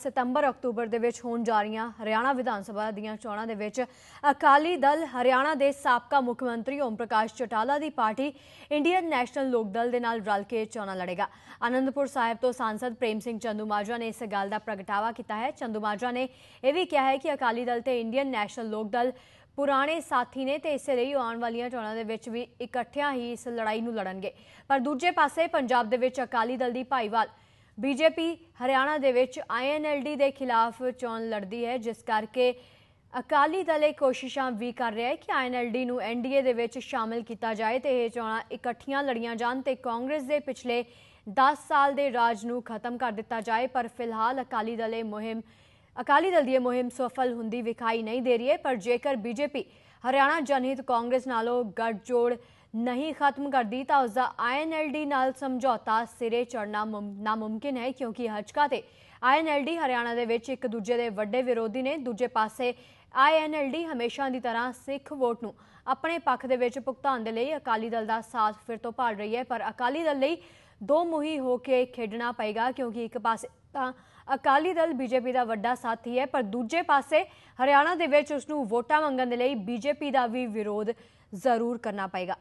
ਸਤੰਬਰ October ਦੇ ਵਿੱਚ ਹੋਣ ਜਾ ਰਹੀਆਂ ਹਰਿਆਣਾ ਵਿਧਾਨ ਸਭਾ ਦੀਆਂ ਚੋਣਾਂ ਦੇ ਵਿੱਚ ਅਕਾਲੀ ਦਲ ਹਰਿਆਣਾ ਦੇ ਸਾਬਕਾ ਮੁੱਖ ਮੰਤਰੀ ਓਮ ਪ੍ਰਕਾਸ਼ ਚਟਾਲਾ ਦੀ party Indian National Lok Dal ਦੇ ਨਾਲ ਰਲ ਕੇ ਚੋਣਾਂ ਲੜੇਗਾ। ਆਨੰਦਪੁਰ ਸਾਹਿਬ ਤੋਂ ਸਾਂਸਦ ਪ੍ਰੇਮ ਸਿੰਘ ਚੰਦੂਮਾਜਰਾ ਨੇ ਇਸ ਗੱਲ ਦਾ ਪ੍ਰਗਟਾਵਾ ਕੀਤਾ ਹੈ। ਚੰਦੂਮਾਜਰਾ ਨੇ ਇਹ ਵੀ ਕਿਹਾ ਹੈ ਕਿ ਅਕਾਲੀ ਦਲ ਤੇ ਇੰਡੀਅਨ ਨੈਸ਼ਨਲ ਲੋਕ ਦਲ ਪੁਰਾਣੇ ਸਾਥੀ ਨੇ ਤੇ ਇਸੇ ਲਈ ਆਉਣ ਵਾਲੀਆਂ ਚੋਣਾਂ ਦੇ ਵਿੱਚ ਵੀ ਇਕੱਠਿਆਂ ਹੀ ਇਸ ਲੜਾਈ ਨੂੰ ਲੜਨਗੇ। ਪਰ ਦੂਜੇ ਪਾਸੇ ਪੰਜਾਬ ਦੇ ਵਿੱਚ ਅਕਾਲੀ ਦਲ ਦੀ ਭਾਈਵਾਲ ਬੀਜੇਪੀ ਹਰਿਆਣਾ ਦੇ ਵਿੱਚ ਆਈਐਨਐਲਡੀ ਦੇ ਖਿਲਾਫ ਚੋਣ ਲੜਦੀ ਹੈ, ਜਿਸ ਕਰਕੇ ਅਕਾਲੀ ਦਲ ਇਹ ਕੋਸ਼ਿਸ਼ਾਂ ਵੀ ਕਰ ਰਿਹਾ ਹੈ ਕਿ ਆਈਐਨਐਲਡੀ ਨੂੰ ਐਨਡੀਏ ਦੇ ਵਿੱਚ ਸ਼ਾਮਿਲ ਕੀਤਾ ਜਾਏ ਤੇ ਇਹ ਚੋਣਾਂ ਇਕੱਠੀਆਂ ਲੜੀਆਂ ਜਾਣ ਤੇ ਕਾਂਗਰਸ ਦੇ ਪਿਛਲੇ 10 ਸਾਲ ਦੇ ਰਾਜ ਨੂੰ ਖਤਮ ਕਰ ਦਿੱਤਾ ਜਾਏ। ਪਰ ਫਿਲਹਾਲ ਅਕਾਲੀ ਦਲ ਇਹ ਮੁਹਿੰਮ, ਅਕਾਲੀ ਦਲ ਦੀ ਇਹ ਮੁਹਿੰਮ ਸਫਲ ਹੁੰਦੀ ਵਿਖਾਈ ਨਹੀਂ ਦੇ ਰਹੀ ਹੈ। ਪਰ ਜੇਕਰ ਬੀਜੇਪੀ ਹਰਿਆਣਾ ਜਨਹਿਤ ਕਾਂਗਰਸ ਨਾਲੋਂ ਗੱਠਜੋੜ ਨਹੀਂ ਖਤਮ ਕਰਦੀ ਤਾਂ ਉਸ ਦਾ ਆਈਐਨਐਲਡੀ ਨਾਲ ਸਮਝੌਤਾ ਸਿਰੇ ਚੜਨਾ ਨਾਮੁਮਕਿਨ ਹੈ ਕਿਉਂਕਿ ਹਚਕਾ ਤੇ ਆਈਐਨਐਲਡੀ ਹਰਿਆਣਾ ਦੇ ਵਿੱਚ ਇੱਕ ਦੂਜੇ ਦੇ ਵੱਡੇ ਵਿਰੋਧੀ ਨੇ ਦੂਜੇ ਪਾਸੇ ਆਈਐਨਐਲਡੀ ਹਮੇਸ਼ਾ ਦੀ ਤਰ੍ਹਾਂ ਸਿੱਖ ਵੋਟ ਨੂੰ ਆਪਣੇ ਪੱਖ ਦੇ ਵਿੱਚ ਭੁਗਤਾਨ ਦੇ ਲਈ ਅਕਾਲੀ ਦਲ ਦਾ ਸਾਥ ਫਿਰ ਤੋਂ ਭਾਲ ਰਹੀ ਹੈ, ਪਰ ਅਕਾਲੀ ਦਲ ਲਈ ਦੋ ਮੁਹੀ ਹੋ ਕੇ ਖੇਡਣਾ ਪਏਗਾ ਕਿਉਂਕਿ ਇੱਕ ਪਾਸੇ ਤਾਂ ਅਕਾਲੀ ਦਲ ਬੀਜੇਪੀ ਦਾ ਵੱਡਾ ਸਾਥੀ ਹੈ, ਪਰ ਦੂਜੇ ਪਾਸੇ ਹਰਿਆਣਾ ਦੇ ਵਿੱਚ ਉਸ ਨੂੰ ਵੋਟਾਂ ਮੰਗਣ ਦੇ ਲਈ ਬੀਜੇਪੀ ਦਾ ਵੀ ਵਿਰੋਧ ਜ਼ਰੂਰ ਕਰਨਾ ਪਏਗਾ।